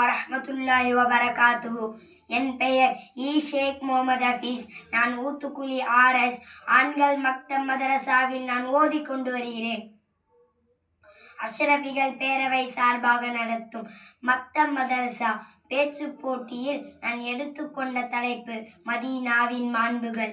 வரஹ்மத்துல்லாஹி வபரகாத்துஹு. என் பெயர் இ ஷேக் முகமது ஹபீஸ் நான் ஊத்துக்குழி ஆர்எஸ் ஆண்கள் மக்தம் மதரசாவில் நான் ஓதிக் கொண்டு வருகிறேன். அஷ்ரபிகள் பேரவை சார்பாக நடத்தும் மக்தம் மதரசா பேச்சு போட்டியில் நான் எடுத்துக்கொண்ட தலைப்பு மதீனாவின் மாண்புகள்.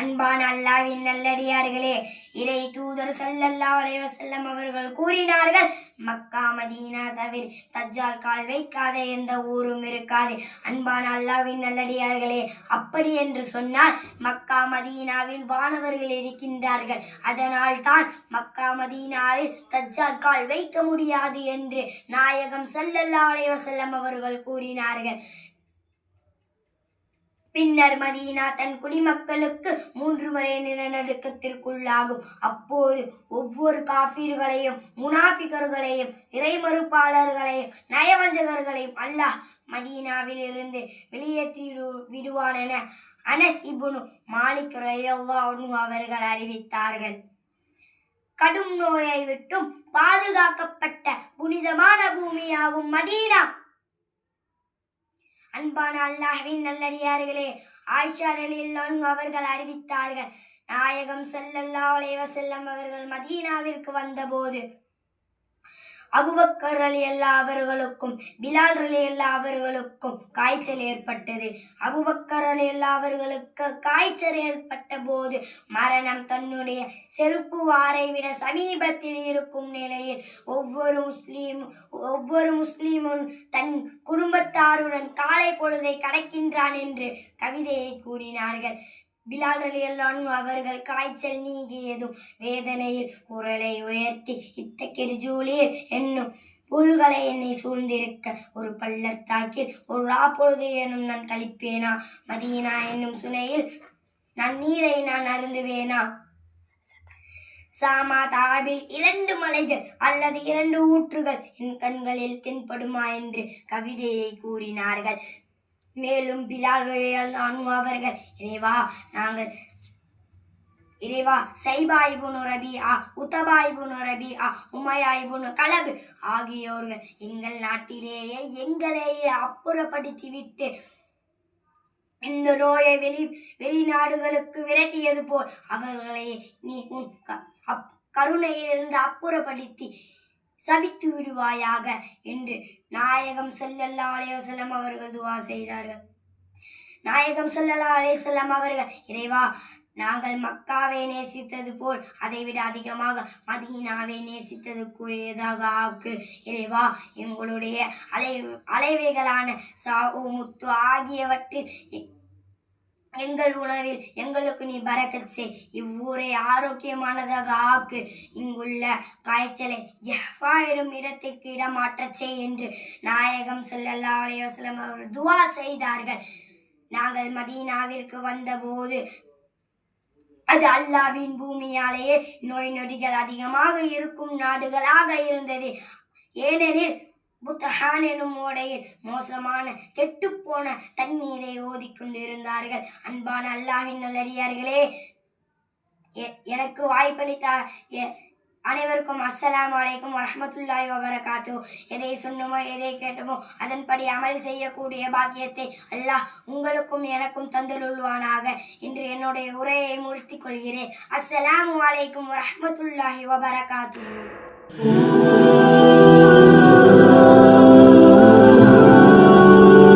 அன்பான அல்லாவின் நல்லடியார்களே இறை தூதர் சல்லல்லா அலைவ வஸல்லம் அவர்கள் கூறினார்கள் மக்கா மதீனா தவிர தஜ்ஜால் கால் வைக்காத எந்த ஊரும் இருக்காது. அன்பான அல்லாவின் நல்லடியார்களே அப்படி என்று சொன்னால் மக்கா மதீனாவில் வானவர்கள் இருக்கின்றார்கள். அதனால் தான் மக்கா மதீனாவில் தஜ்ஜால் கால் வைக்க முடியாது என்று நாயகம் சல்லல்லா அலைஹி வஸல்லம் அவர்கள் கூறினார்கள். பின்னர் மதீனா தன் குடிமக்களுக்கு மூன்று முறை நிலநடுக்கத்திற்குள்ளாகும். அப்போது ஒவ்வொரு காஃபிர்களையும் முனாஃபிகர்களையும் இறைமறுப்பாளர்களையும் நயவஞ்சகர்களையும் அல்லாஹ் மதீனாவில் இருந்து வெளியேற்றி விடுவான் என அனஸ் இபுனு மாலிக் ரலியல்லாஹு அவர்கள் அறிவித்தார்கள். கடும் நோயை விட்டும் பாதுகாக்கப்பட்ட புனிதமான பூமியாகும் மதீனா. அன்பான அல்லாஹ்வின் நல்லடியார்களே ஆயிஷா ரலியல்லாஹு அவர்கள் அறிவித்தார்கள் நாயகம் செல்லல்லா அலைஹி அவர்கள் மதீனாவிற்கு வந்தபோது அபுபக்கர் அலி அல்லா அவர்களுக்கும் பிலால் அலி அல்லா அவர்களுக்கும் காய்ச்சல் ஏற்பட்டது. அபுபக்கர் அலி அல்லா அவர்களுக்கு காய்ச்சல் ஏற்பட்ட போது மரணம் தன்னுடைய செருப்பு வாரை விட சமீபத்தில் இருக்கும் நிலையில் ஒவ்வொரு முஸ்லீம் ஒவ்வொரு முஸ்லீமும் தன் குடும்பத்தாருடன் காலை பொழுதை கடக்கின்றான் என்று கவிதையை கூறினார்கள். பிலால் அலியல்லான் அவர்கள் காய்ச்சல் நீங்கியதும் வேதனையில் குரலை உயர்த்தி இத்தக்கிரு ஜூலியில் என்னும் புல்களை என்னை சூழ்ந்திருக்க ஒரு பள்ளத்தாக்கில் ஒரு ராப்பொழுது எனும் நான் கழிப்பேனா? மதீனா என்னும் சுனையில் நான் நீரை நான் அருந்துவேனா? சாமா தாபில் இரண்டு மலைகள் அல்லது இரண்டு ஊற்றுகள் என் கண்களில் தென்படுமா என்று கவிதையை கூறினார்கள். மேலும் பிலால் நானும் அவர்கள் இறைவா நாங்கள் இறைவா சைபாய் புனுரபி ஆ சைபாயிபுனு ரபிஆ ஆ உமையாய் புனு கலபு ஆகியோர்கள் எங்கள் நாட்டிலேயே எங்களையே அப்புறப்படுத்திவிட்டு இந்த நோயை வெளி வெளிநாடுகளுக்கு விரட்டியது போல் அவர்களை நீ உன் க- அப்- கருணையிலிருந்து அப்புறப்படுத்தி சபித்து விடுவாயாக என்று நாயகம் செல்லல்லா அலைஹி அவர்கள் துவா செய்தார்கள். நாயகம் செல்லல்லா அலைஹி அவர்கள் இறைவா நாங்கள் மக்காவை நேசித்தது போல் அதைவிட அதிகமாக மதீனாவை நேசித்ததுக்குரியதாக ஆக்கு. இறைவா எங்களுடைய அலை அலைவைகளான சாவு முத்து ஆகியவற்றில் எங்கள் உணவில் எங்களுக்கு நீ பரக்கத் செய். இவ்வூரை ஆரோக்கியமானதாக ஆக்கு. இங்குள்ள காய்ச்சலை ஜஹ்ஃபா எனும் இடத்துக்கு இடமாற்றச் செய் என்று நாயகம் சொல்லல்லா அலைஹி வஸல்லம் அவர்கள் துவா செய்தார்கள். நாங்கள் மதீனாவிற்கு வந்தபோது அது அல்லாவின் பூமியாலேயே நோய் நொடிகள் அதிகமாக இருக்கும் நாடுகளாக இருந்தது. ஏனெனில் புத்தஹான் எனும் ஓடையில் மோசமான கெட்டுப்போன தண்ணீரை ஓதிக்கொண்டிருந்தார்கள். அன்பான அல்லாவின் நல்லடியார்களே எ- எனக்கு வாய்ப்பளித்த எ- அனைவருக்கும் அஸ்ஸலாம் அலைக்கும் வரமத்துல்லாய் வபரகாத்து எதை சொன்னமோ எதை கேட்டமோ அதன்படி அமல் செய்யக்கூடிய பாக்கியத்தை அல்லாஹ் உங்களுக்கும் எனக்கும் தந்தருள்வானாக. இன்று என்னுடைய உரையை முடித்துக் கொள்கிறேன். அஸ்ஸலாம் வலைக்கும் வரமத்துல்லாஹி வபரகாத்து